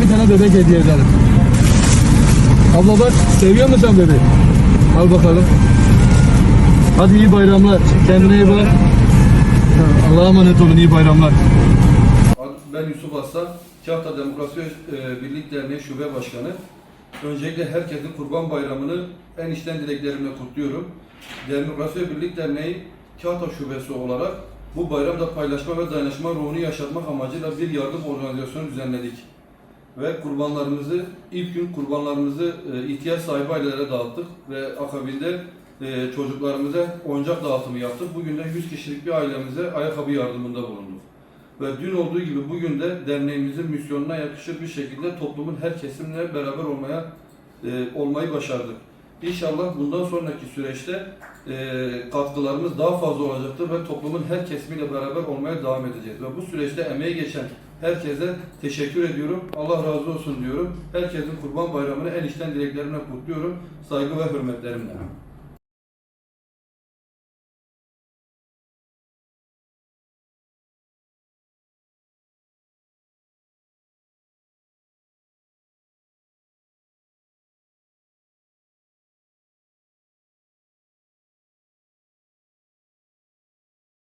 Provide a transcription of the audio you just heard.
bir tane bebek hediye edelim. Abla bak seviyor musun sen bebeği? Al bakalım. Hadi iyi bayramlar. Kendine iyi bak. Allah'a emanet olun iyi bayramlar. Ben Yusuf Aslan, Kahta Demokrasi e, Birlik Derneği Şube Başkanı. Öncelikle herkesin Kurban Bayramı'nı en içten dileklerimle kutluyorum. Demokrasi Birlik Derneği Kahta Şubesi olarak bu bayramda paylaşma ve dayanışma ruhunu yaşatmak amacıyla bir yardım organizasyonu düzenledik. Ve kurbanlarımızı, ilk gün kurbanlarımızı e, ihtiyaç sahibi ailelere dağıttık ve akabinde e, çocuklarımıza oyuncak dağıtımı yaptık. Bugün de 100 kişilik bir ailemize ayakkabı yardımında bulunduk. Ve dün olduğu gibi bugün de derneğimizin misyonuna yakışır bir şekilde toplumun her kesimle beraber olmaya e, olmayı başardık. İnşallah bundan sonraki süreçte e, katkılarımız daha fazla olacaktır ve toplumun her kesimiyle beraber olmaya devam edeceğiz. Ve bu süreçte emeği geçen herkese teşekkür ediyorum. Allah razı olsun diyorum. Herkesin Kurban Bayramı'nı en içten dileklerimle kutluyorum. Saygı ve hürmetlerimle.